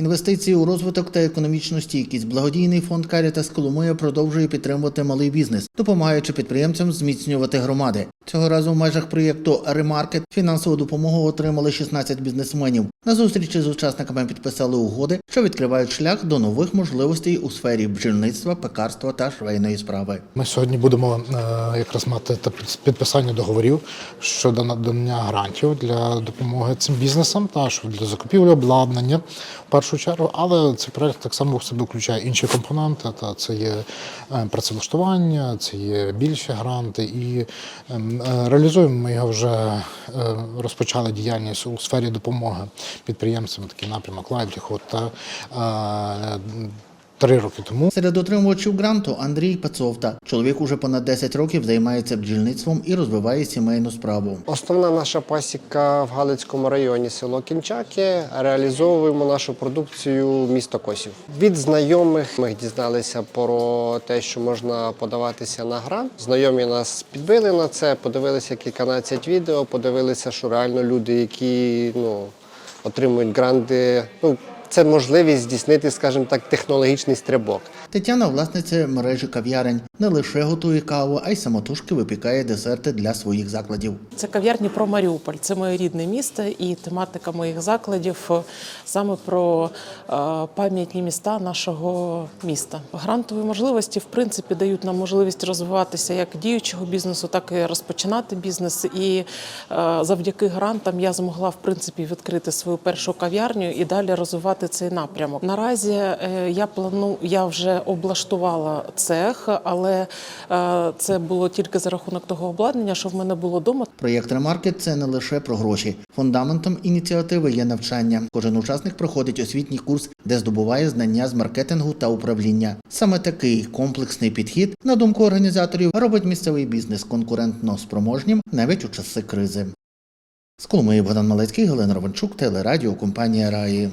Інвестиції у розвиток та економічну стійкість. Благодійний фонд Карітас Коломия продовжує підтримувати малий бізнес, допомагаючи підприємцям зміцнювати громади. Цього разу в межах проєкту Ремаркет фінансову допомогу отримали 16 бізнесменів. На зустрічі з учасниками підписали угоди, що відкривають шлях до нових можливостей у сфері бджільництва, пекарства та швейної справи. Ми сьогодні будемо е, якраз мати підписання договорів щодо надання грантів для допомоги цим бізнесам та для закупівлі обладнання в першу чергу. Але цей проект так само в себе включає інші компоненти. Та це є е, працевлаштування, це є більші гранти, і ем, е, реалізуємо ми його вже розпочали діяльність у сфері допомоги підприємцям. Такий напрямок Livelihood та е, три роки тому. Серед отримувачів гранту Андрій Пацовта. Чоловік уже понад 10 років займається бджільництвом і розвиває сімейну справу. Основна наша пасіка в Галицькому районі село Кінчаки. Реалізовуємо нашу продукцію місто Косів. Від знайомих ми дізналися про те, що можна подаватися на грант. Знайомі нас підбили на це, подивилися кільканадцять відео, подивилися, що реально люди, які ну, отримують гранти. Ну, це можливість здійснити, скажімо так, технологічний стрибок. Тетяна, власниця мережі кав'ярень, не лише готує каву, а й самотужки випікає десерти для своїх закладів. Це кав'ярні про Маріуполь. Це моє рідне місто, і тематика моїх закладів е, саме про е, пам'ятні міста нашого міста. Грантові можливості в принципі дають нам можливість розвиватися як діючого бізнесу, так і розпочинати бізнес. І е, завдяки грантам я змогла в принципі відкрити свою першу кав'ярню і далі розвивати цей напрямок. Наразі е, я плану, я вже облаштувала цех, але е, це було тільки за рахунок того обладнання, що в мене було вдома. Проєкт Ремаркет це не лише про гроші. Фундаментом ініціативи є навчання. Кожен учасник проходить освітній курс, де здобуває знання з маркетингу та управління. Саме такий комплексний підхід, на думку організаторів, робить місцевий бізнес конкурентно спроможнім навіть у часи кризи. З Коломиї Богдан Малецький, Галина Ровенчук, телерадіо компанія Раї.